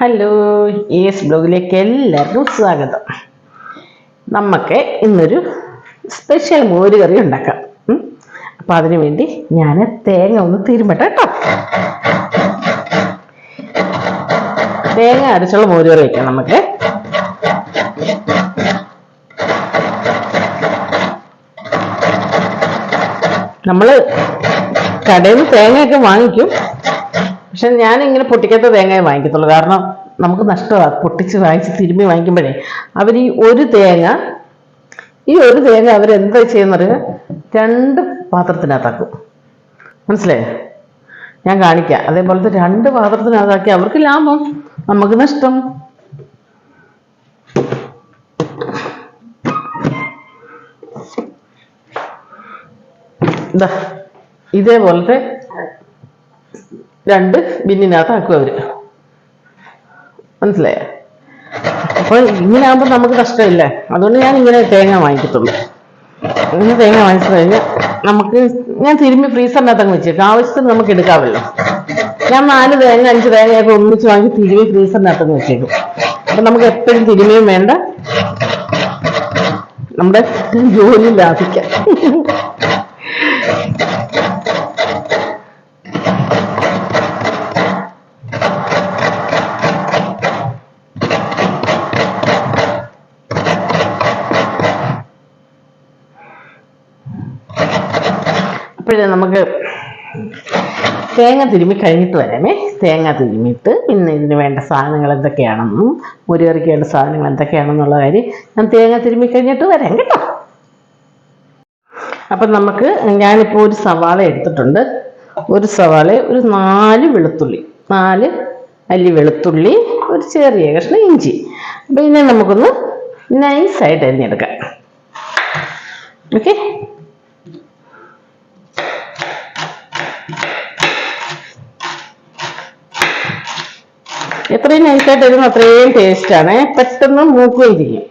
Hello S ബ്ലോഗിലേക്ക് എല്ലാവർക്കും സ്വാഗതം. നമുക്ക് ഇന്നൊരു സ്പെഷ്യൽ മോര് കറി ഉണ്ടാക്കാം. അപ്പം അതിനു വേണ്ടി ഞാൻ തേങ്ങ ഒന്ന് തിരുമട്ടെ കേട്ടോ. തേങ്ങ അരച്ചുള്ള മോര് കറി വയ്ക്കാം നമുക്ക്. നമ്മൾ കടയിൽ നിന്ന് തേങ്ങയൊക്കെ വാങ്ങിക്കും. പക്ഷെ ഞാൻ ഇങ്ങനെ പൊട്ടിക്കാത്ത തേങ്ങയെ വാങ്ങിക്കത്തുള്ളൂ. കാരണം നമുക്ക് നഷ്ടമാണ് പൊട്ടിച്ച് വാങ്ങിച്ച് തിരുമ്മി വാങ്ങിക്കുമ്പോഴേ അവർ ഈ ഒരു തേങ്ങ ഈ ഒരു തേങ്ങ അവരെന്താ ചെയ്യുന്നത് രണ്ട് പാത്രത്തിനകത്താക്കും. മനസ്സിലായോ? ഞാൻ കാണിക്കാം. അതേപോലത്തെ രണ്ട് പാത്രത്തിനകത്താക്കി അവർക്ക് ലാഭം. നമുക്ക് നഷ്ടം. ഇതാ ഇതേപോലത്തെ രണ്ട് ബിന്നിനകത്താക്കും അവർ. മനസ്സിലായോ? അപ്പൊ ഇങ്ങനെ ആകുമ്പോൾ നമുക്ക് നഷ്ടമില്ല അതുകൊണ്ട് ഞാൻ ഇങ്ങനെ തേങ്ങ വാങ്ങിക്കത്തുള്ളൂ. ഇങ്ങനെ തേങ്ങ വാങ്ങിച്ചു കഴിഞ്ഞാൽ നമുക്ക് ഞാൻ തിരുമ്പി ഫ്രീസറിനകത്ത് അങ്ങ് വെച്ചേക്കാം. ആവശ്യത്തിന് നമുക്ക് എടുക്കാമല്ലോ. ഞാൻ നാല് തേങ്ങ അഞ്ച് തേങ്ങയൊക്കെ ഒന്നിച്ച് വാങ്ങി തിരുമ്പി ഫ്രീസറിനകത്ത് അങ്ങ് വെച്ചേക്കും. അപ്പൊ നമുക്ക് എപ്പോഴും തിരുമിയും വേണ്ട. നമ്മുടെ ജോലി ലാഭിക്കാം. അപ്പോഴേ നമുക്ക് തേങ്ങ തിരുമ്മി കഴിഞ്ഞിട്ട് വരാമേ. തേങ്ങ തിരുമ്മിയിട്ട് പിന്നെ ഇതിന് വേണ്ട സാധനങ്ങൾ എന്തൊക്കെയാണെന്നും മുരിയറിക്കേണ്ട സാധനങ്ങൾ എന്തൊക്കെയാണെന്നുള്ള കാര്യം ഞാൻ തേങ്ങ തിരുമ്മി കഴിഞ്ഞിട്ട് വരാം കേട്ടോ. അപ്പം നമുക്ക് ഞാനിപ്പോൾ ഒരു സവാള എടുത്തിട്ടുണ്ട്. ഒരു സവാള ഒരു നാല് വെളുത്തുള്ളി നാല് അല്ലി വെളുത്തുള്ളി ഒരു ചെറിയ കഷ്ണം ഇഞ്ചി. അപ്പം ഇതിനെ നമുക്കൊന്ന് നൈസായിട്ട് അരിഞ്ഞെടുക്കാം. ഓക്കെ? എത്രയും നൈസായിട്ട് വരുന്ന അത്രയും ടേസ്റ്റ് ആണ്. പെട്ടെന്ന് മൂക്കുകയും ചെയ്യും.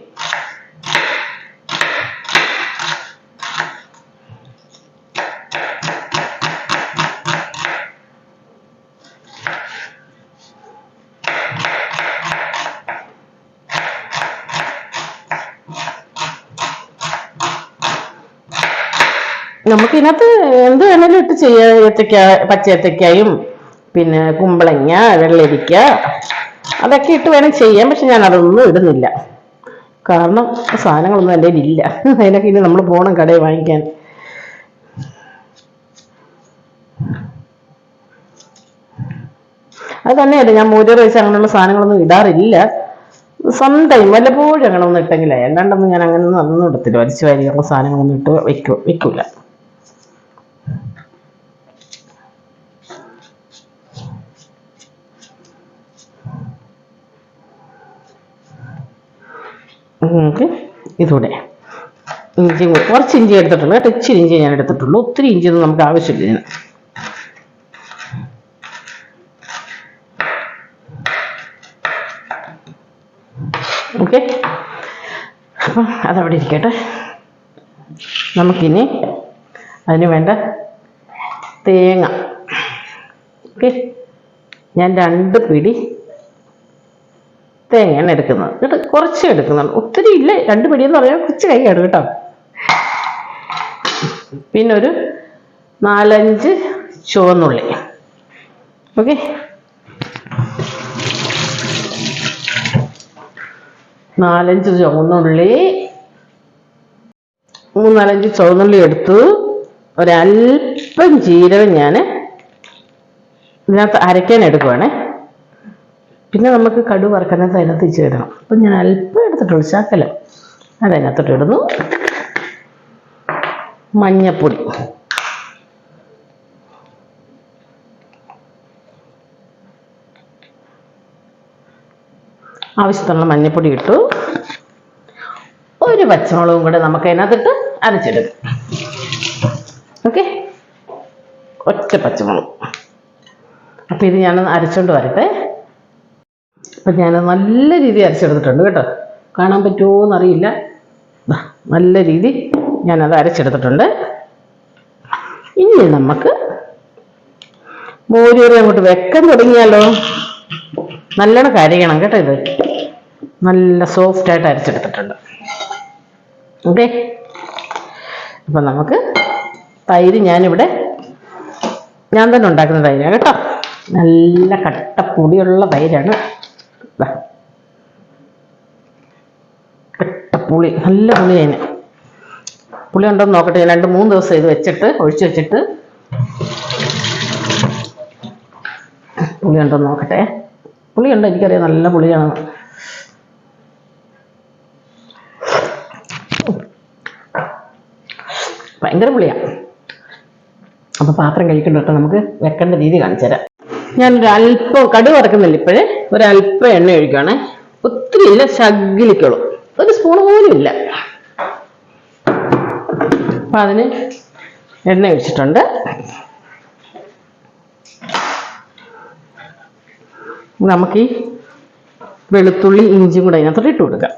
നമുക്കിതിനകത്ത് എന്ത് വേണമെങ്കിലും ഇട്ട് ചെയ്യാം ഏത്തക്ക പച്ച ഏത്തക്കായും പിന്നെ കുമ്പളങ്ങ വെള്ളരിക്ക അതൊക്കെ ഇട്ട് വേണം ചെയ്യാൻ പക്ഷെ ഞാൻ അതൊന്നും ഇടുന്നില്ല. കാരണം സാധനങ്ങളൊന്നും എന്റെ ഇല്ല. അതിനൊക്കെ ഇനി നമ്മൾ പോകണം കടയിൽ വാങ്ങിക്കാൻ. അത് തന്നെയല്ല ഞാൻ മൂല റൈസ് അങ്ങനെയുള്ള സാധനങ്ങളൊന്നും ഇടാറില്ല. സ്വന്തം വല്ലപ്പോഴും അങ്ങനെ ഒന്നും ഇട്ടെങ്കിലേ അല്ലാണ്ടൊന്നും ഞാൻ അങ്ങനെ ഒന്നും ഇടത്തില്ല. വലിച്ചു വാരിയുള്ള സാധനങ്ങളൊന്നും ഇട്ട് വെക്കൂ വെക്കൂല നമുക്ക് ഇതൂടെ. ഇഞ്ചി കുറച്ച് ഇഞ്ചി എടുത്തിട്ടുള്ളൂ കേട്ടോ. ഇച്ചിരി ഇഞ്ചി ഞാൻ എടുത്തിട്ടുള്ളൂ. ഒത്തിരി ഇഞ്ചി ഒന്നും നമുക്ക് ആവശ്യമില്ല ഇതിന്. ഓക്കെ. അപ്പം അതവിടെ ഇരിക്കട്ടെ. നമുക്കിനി അതിന് വേണ്ട തേങ്ങ. ഓക്കെ. ഞാൻ രണ്ട് പിടി തേങ്ങയാണ് എടുക്കുന്നത്. കേട്ടോ കുറച്ച് എടുക്കുന്നുണ്ട് ഒത്തിരി ഇല്ല. രണ്ട് പിടിയെന്ന് പറയാൻ കുറച്ച് കൈ എടുക്കും കേട്ടോ. പിന്നെ ഒരു നാലഞ്ച് ചുവന്നുള്ളി. ഓക്കെ? നാലഞ്ച് ചുവന്നുള്ളി. മൂന്നാലഞ്ച് ചുവന്നുള്ളി എടുത്തു. ഒരല്പം ജീരകം ഞാൻ ഇതിനകത്ത് അരയ്ക്കാൻ എടുക്കുവാണേ. പിന്നെ നമുക്ക് കടു വറക്കുന്നത് അതിനകത്ത് ഇച്ചിരി ഇടണം. അപ്പം ഞാൻ അല്പം എടുത്തിട്ടുള്ളൂ ശകലം. അതിനകത്തോട്ട് ഇടുന്നു. മഞ്ഞപ്പൊടി. ആവശ്യത്തിനുള്ള മഞ്ഞപ്പൊടി ഇട്ടു. ഒരു പച്ചമുളകും കൂടെ നമുക്ക് അതിനകത്തിട്ട് അരച്ചെടുക്കും ഓക്കെ? ഒറ്റ പച്ചമുളക്. അപ്പം ഇത് ഞാൻ അരച്ചോണ്ട് വരട്ടെ. അപ്പം ഞാൻ നല്ല രീതി അരച്ചെടുത്തിട്ടുണ്ട് കേട്ടോ. കാണാൻ പറ്റുമോ എന്നറിയില്ല നല്ല രീതി ഞാനത് അരച്ചെടുത്തിട്ടുണ്ട്. ഇനി നമുക്ക് മോരൂറി അങ്ങോട്ട് വെക്കാൻ തുടങ്ങിയാലോ? നല്ലോണം കരയണം കേട്ടോ ഇത്. നല്ല സോഫ്റ്റ് ആയിട്ട് അരച്ചെടുത്തിട്ടുണ്ട്. ഓക്കെ. അപ്പം നമുക്ക് തൈര് ഞാനിവിടെ ഞാൻ തന്നെ ഉണ്ടാക്കുന്ന തൈരാണ് കേട്ടോ. നല്ല കട്ടപ്പൊടിയുള്ള തൈരാണ്. പുളി നല്ല പുളി അതിന്. പുളി ഉണ്ടോ നോക്കട്ടെ. ഞാൻ രണ്ട് മൂന്ന് ദിവസം ഇത് വെച്ചിട്ട് ഒഴിച്ചു വെച്ചിട്ട്. പുളി ഉണ്ടോ നോക്കട്ടെ. പുളി ഉണ്ടോ? എനിക്കറിയാം. നല്ല പുളിയാണ്. ഭയങ്കര പുളിയാണ് അപ്പൊ പാത്രം കഴിക്കണ്ട നമുക്ക് വെക്കേണ്ട രീതി കാണിച്ചു തരാം ഞാനൊരു അല്പം കടുവ് വറക്കുന്നില്ല ഇപ്പോഴേ. ഒരല്പം എണ്ണ ഒഴിക്കുകയാണേ. ഒത്തിരി ഇല്ല ശകിലിക്കുള്ളൂ ഒരു സ്പൂൺ പോലും ഇല്ല. അപ്പൊ അതിന് എണ്ണ ഒഴിച്ചിട്ടുണ്ട്. നമുക്ക് ഈ വെളുത്തുള്ളി ഇഞ്ചിയും കൂടെ അതിനകത്തോട്ട് ഇട്ട് കൊടുക്കാം.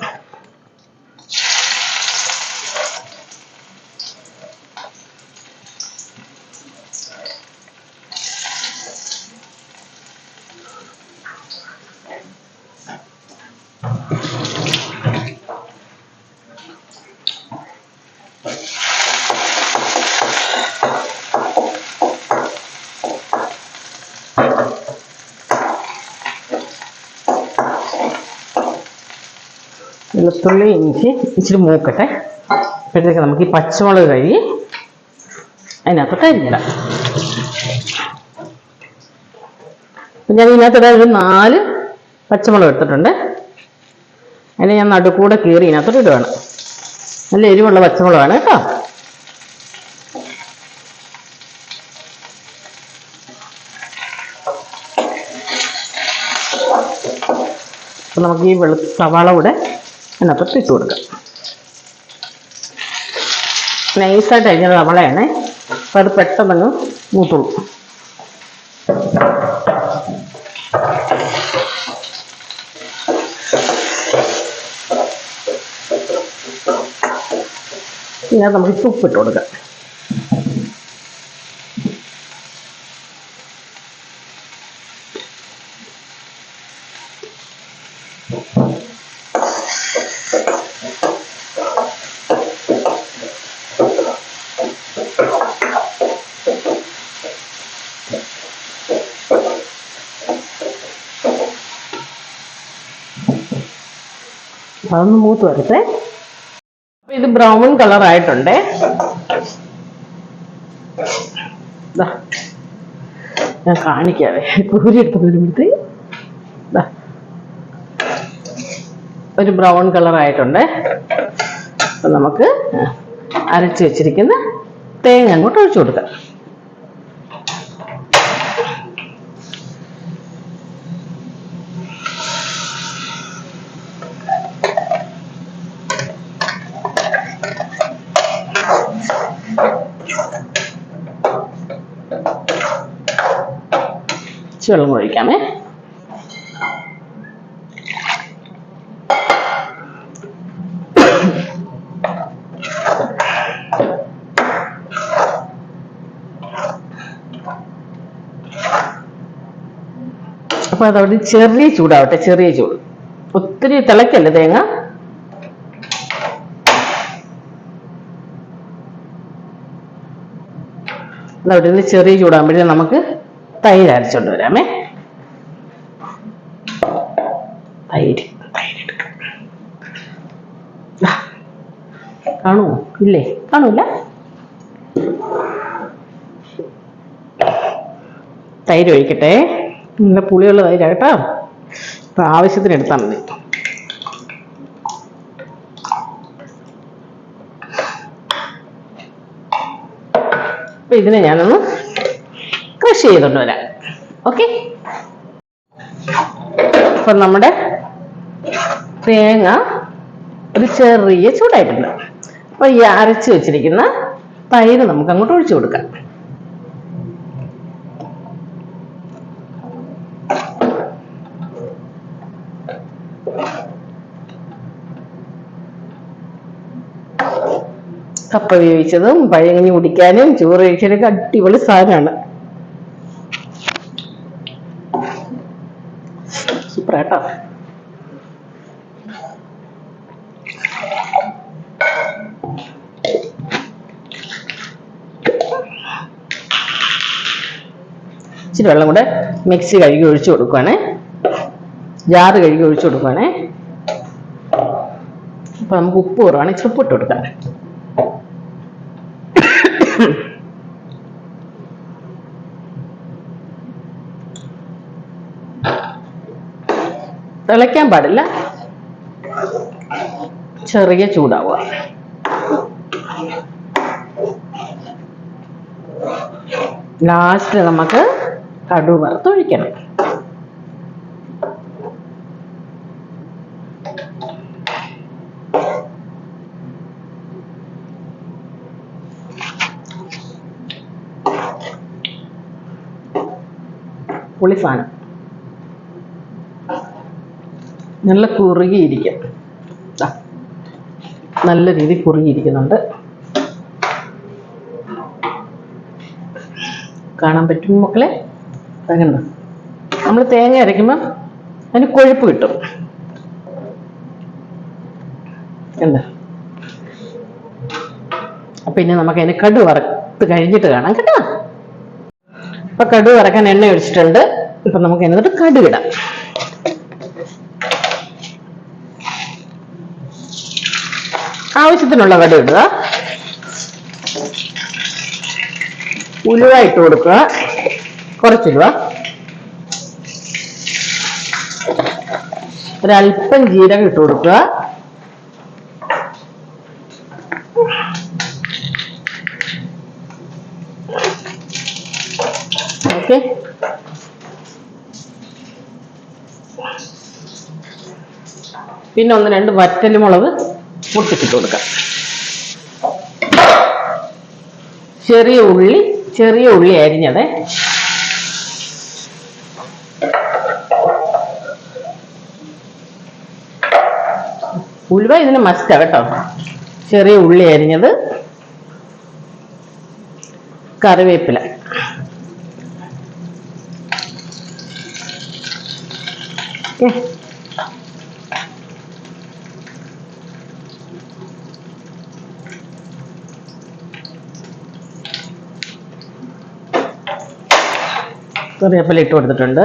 വെളുത്തുള്ളി ഇഞ്ചി ഇച്ചിരി മൂക്കട്ടെ. അപ്പോഴത്തേക്ക് നമുക്ക് ഈ പച്ചമുളക് കഴുകി അതിനകത്തോട്ട് അരിഞ്ഞിടാം ഞാൻ ഇതിനകത്തിടാൻ ഒരു നാല് പച്ചമുളക് എടുത്തിട്ടുണ്ട്. അതിനെ ഞാൻ നടുക്കൂടെ കീറി ഇതിനകത്തോട്ട് ഇടുകയാണ് നല്ല എരിവുള്ള പച്ചമുളകാണ് കേട്ടോ. നമുക്ക് ഈ വെളു സവാള കൂടെ അതിനകത്തോട്ട് ഇട്ട് കൊടുക്കാം. നൈസായിട്ട് അരിഞ്ഞത് സവാളയാണ് അപ്പം അത് പെട്ടെന്നങ്ങ് മൂത്തുള്ളൂ ഇതിനകത്ത് നമുക്ക് ഇച്ചിരി ഉപ്പിട്ട് കൊടുക്കാം. അതൊന്ന് മൂത്ത് വരട്ടെ. ഇത് ബ്രൗൺ കളർ ആയിട്ടുണ്ടേ. ഞാൻ കാണിക്കാവേ. കൂരി എടുത്ത് വരുമ്പോഴത്തേ ഒരു ബ്രൗൺ കളർ ആയിട്ടുണ്ട്. നമുക്ക് അരച്ച് വെച്ചിരിക്കുന്ന തേങ്ങ അങ്ങോട്ട് ഒഴിച്ചു കൊടുക്കാം. ഇച്ചിരി വെള്ളം കൂടെ ഒഴിക്കാമേ. അപ്പൊ അതവിടെ ചെറിയ ചൂടാവട്ടെ ചെറിയ ചൂട്. ഒത്തിരി തിളക്കല്ലേ തേങ്ങ. അതവിടെ നിന്ന് ചെറിയ ചൂടാകുമ്പോഴേ നമുക്ക് തൈര് അരച്ചോണ്ട് വരാമേ. തൈര് തൈര് ഇല്ലേ? കാണൂല? തൈര് ഒഴിക്കട്ടെ. നല്ല പുളിയുള്ള തൈര കേട്ടോ. ആവശ്യത്തിന് എടുത്താൽ മതി. ഇതിനെ ഞാനൊന്ന് കൃഷി ചെയ്തോണ്ട് വരാം. ഓക്കെ അപ്പൊ നമ്മുടെ തേങ്ങ ഒരു ചെറിയ ചൂടായിട്ടുണ്ട്. അപ്പൊ ഈ അരച്ച് വെച്ചിരിക്കുന്ന തൈര് നമുക്ക് അങ്ങോട്ട് ഒഴിച്ചു കൊടുക്കാം. കപ്പ വേവിച്ചതും പഴങ്ങി കുടിക്കാനും ചോറ് കഴിക്കാനൊക്കെ അടിപൊളി സാധനമാണ്. സൂപ്പർ കേട്ടോ വെള്ളം കൂടെ മിക്സി കഴുകി ഒഴിച്ചു കൊടുക്കുവാണേ. ജാറ് കഴുകി ഒഴിച്ചു കൊടുക്കുവാണേ. അപ്പൊ നമുക്ക് ഉപ്പ് കുറവാണ്. ഇച്ചിരി ഉപ്പ് ഇട്ട് കൊടുക്കാം. തിളയ്ക്കാൻ പാടില്ല. ചെറിയ ചൂടാവുക. ലാസ്റ്റ് നമുക്ക് കടു വറുത്തൊഴിക്കണം പുളി നല്ല കുറുകിയിരിക്കും. നല്ല രീതിയിൽ കുറുകിയിരിക്കുന്നുണ്ട്. കാണാൻ പറ്റും മക്കളെ? തേങ്ങ നമ്മൾ തേങ്ങ അരയ്ക്കുമ്പോൾ അതിന് കൊഴുപ്പ് കിട്ടും. എന്താ? പിന്നെ നമുക്ക് അതിന് കടു വറുത്ത് കഴിഞ്ഞിട്ട് കാണാം കേട്ടോ. അപ്പൊ കടു വറക്കാൻ എണ്ണ ഒഴിച്ചിട്ടുണ്ട്. ഇപ്പൊ നമുക്ക് എന്നിട്ട് കടുകിടാം ആവശ്യത്തിനുള്ള കടു ഇടുക. ഉലുവ ഇട്ട് കൊടുക്കുക. കുറച്ചിടുക. ഒരല്പം ജീരകം ഇട്ട് കൊടുക്കുക. ഓക്കെ. പിന്നെ ഒന്ന് രണ്ട് വറ്റൽമുളക് മുട്ടിച്ചിട്ട് കൊടുക്കാം ചെറിയ ഉള്ളി ചെറിയ ഉള്ളി അരിഞ്ഞത്. ഉലുവ ഇതിന് മസ്റ്റാ കേട്ടോ. ചെറിയ ഉള്ളി അരിഞ്ഞത്. കറിവേപ്പില. ഓക്കേ. കറിവേപ്പില ഇട്ട് കൊടുത്തിട്ടുണ്ട്.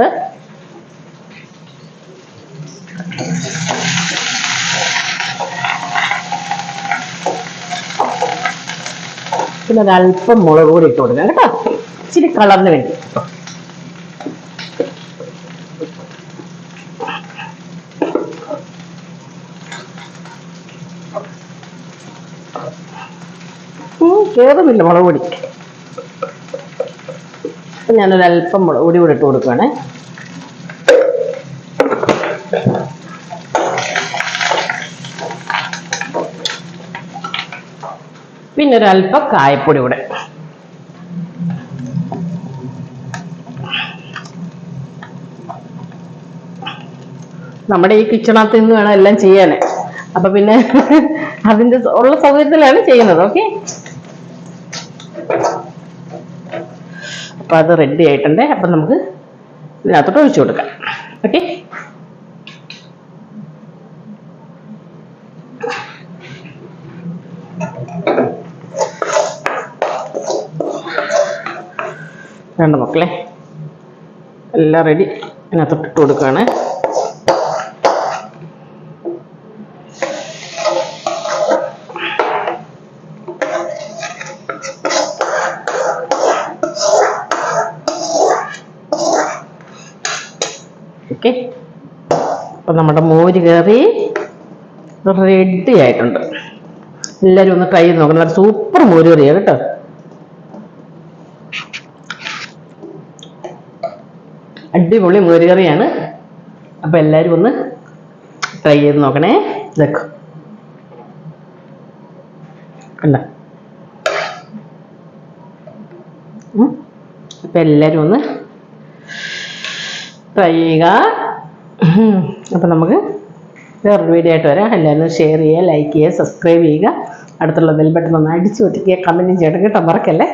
പിന്നെ ഒരല്പം മുളക് കൂടി ഇട്ട് കൊടുക്കാം കേട്ടോ. ഇച്ചിരി കളറിന് വേണ്ടി. കേറുന്നില്ല മുളക് പൊടി. അപ്പൊ ഞാനൊരു അല്പം മുളക് പൊടി കൂടി ഇട്ട് കൊടുക്കുകയാണേ പിന്നെ ഒരു അല്പം കായപ്പൊടി കൂടെ. നമ്മുടെ ഈ കിച്ചണകത്ത് നിന്ന് വേണം എല്ലാം ചെയ്യാന്. അപ്പൊ പിന്നെ അതിന്റെ ഉള്ള സൗകര്യത്തിലാണ് ചെയ്യുന്നത് ഓക്കെ? അപ്പൊ അത് റെഡി ആയിട്ടുണ്ട്. അപ്പം നമുക്ക് ഇതിനകത്തോട്ട് ഒഴിച്ചു കൊടുക്കാം. ഓക്കെ രണ്ട് മക്കളെ. എല്ലാം റെഡി ഇതിനകത്തോട്ട് ഇട്ട് കൊടുക്കുകയാണ് ഓക്കെ അപ്പൊ നമ്മുടെ മോര് കയറി റെഡി ആയിട്ടുണ്ട്. എല്ലാവരും ഒന്ന് ട്രൈ ചെയ്ത് നോക്കണം. സൂപ്പർ മോര് കറിയാണ് കേട്ടോ. അടിപൊളി മോര് കറിയാണ്. അപ്പൊ എല്ലാവരും ഒന്ന് ട്രൈ ചെയ്ത് നോക്കണേ. ഇതൊക്കെ. അല്ല അപ്പൊ എല്ലാവരും ഒന്ന് ട്രൈ ചെയ്യുക. ഉം. അപ്പൊ നമുക്ക് വേറൊരു വീഡിയോ ആയിട്ട് വരാം. എല്ലാവരും ഷെയർ ചെയ്യുക ലൈക്ക് ചെയ്യുക സബ്സ്ക്രൈബ് ചെയ്യുക. അടുത്തുള്ള ബെൽ ബട്ടൺ ഒന്ന് അടിച്ചു പൊട്ടിക്കുക കമന്റും ചെയ്യണം കേട്ടോ. മറക്കല്ലേ?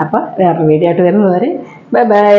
അപ്പോൾ വേറൊരു വീഡിയോ ആയിട്ട് വരുന്നത് വരെ ബൈ ബൈ